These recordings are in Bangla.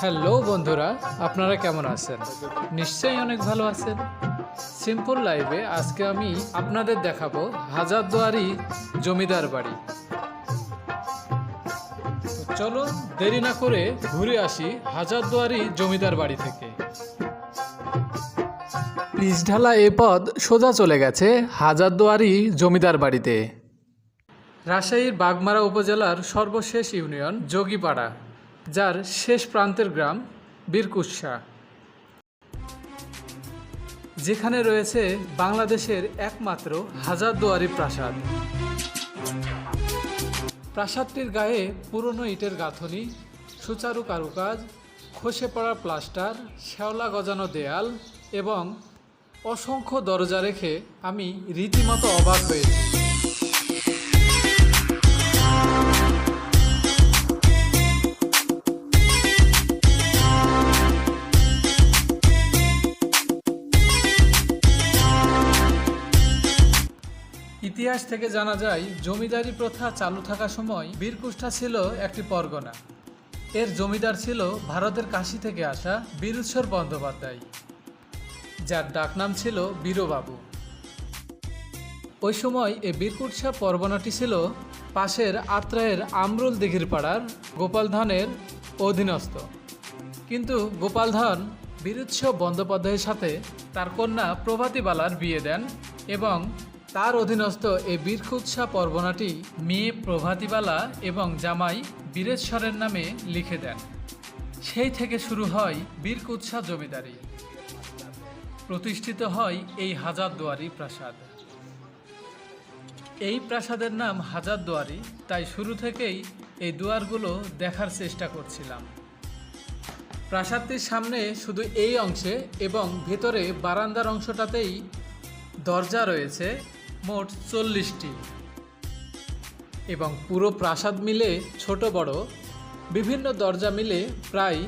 হ্যালো বন্ধুরা, আপনারা কেমন আছেন? নিশ্চয়ই অনেক ভালো আছেন। সিম্পল লাইভে আজকে আমি আপনাদের দেখাবো হাজারদুয়ারি জমিদার বাড়ি। চলো দেরি না করে ঘুরে আসি হাজারদুয়ারি জমিদার বাড়ি থেকে। পিচঢালা এ পদ সোজা চলে গেছে হাজারদুয়ারি জমিদার বাড়িতে। রাজশাহীর বাগমারা উপজেলার সর্বশেষ ইউনিয়ন যোগীপাড়া, যার শেষ প্রান্তের গ্রাম বীরকুৎসা যেখানে রয়েছে বাংলাদেশের একমাত্র হাজারদুয়ারি প্রাসাদ। প্রাসাদটির গায়ে পুরনো ইটের গাঁথনি, সুচারু কারুকাজ, খসে পড়া প্লাস্টার, শ্যাওলা গজানো দেয়াল এবং অসংখ্য দরজা রেখে আমি রীতিমতো অবাক হয়েছি। ইতিহাস থেকে জানা যায়, জমিদারি প্রথা চালু থাকার সময় বীরকুষ্ঠা ছিল একটি পরগনা। এর জমিদার ছিল ভারতের কাশি থেকে আসা বীরুৎসর বন্দ্যোপাধ্যায়, যার ডাকনাম ছিল বীরবাবু। ওই সময় এই বীরকুৎসা পরগনাটি ছিল পাশের আত্রায়ের আমরুল দিঘির পাড়ার গোপাল ধানের অধীনস্থ। কিন্তু গোপাল ধান বীরুৎস বন্দ্যোপাধ্যায়ের সাথে তার কন্যা প্রভাতীবালার বিয়ে দেন এবং তার অধীনস্থ এই বীরকুৎসা পরগনাটি মেয়ে প্রভাতীবালা এবং জামাই বীরেশ্বরের নামে লিখে দেন। সেই থেকে শুরু হয় বীরকুৎসা জমিদারি। প্রতিষ্ঠিত হয় এই হাজারদুয়ারি প্রাসাদ। এই প্রাসাদের নাম হাজারদুয়ারি, তাই শুরু থেকেই এই দুয়ারগুলো দেখার চেষ্টা করছিলাম। প্রাসাদটির সামনে শুধু এই অংশে এবং ভেতরে বারান্দার অংশটাতেই দরজা রয়েছে মোট চল্লিশটি। এবং পুরো প্রাসাদ মিলে ছোট বড়, বিভিন্ন দরজা মিলে প্রায়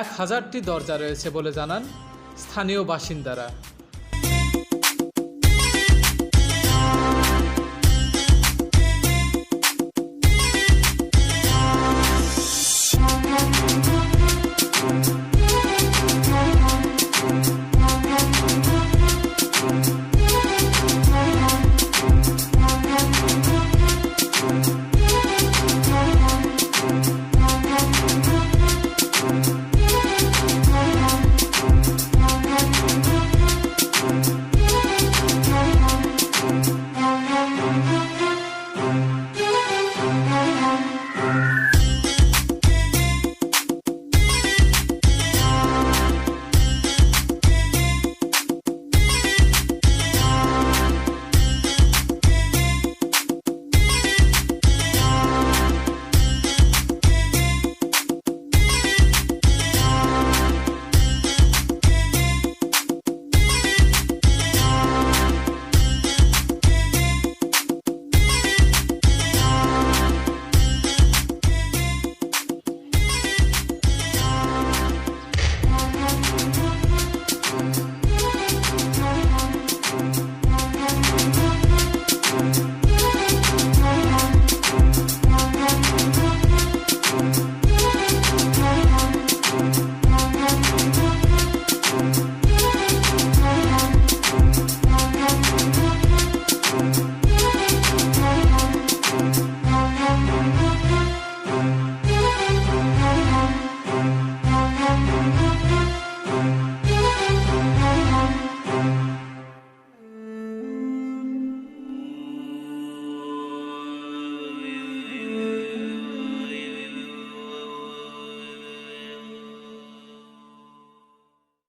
এক হাজারটি দরজা রয়েছে বলে জানান স্থানীয় বাসিন্দারা।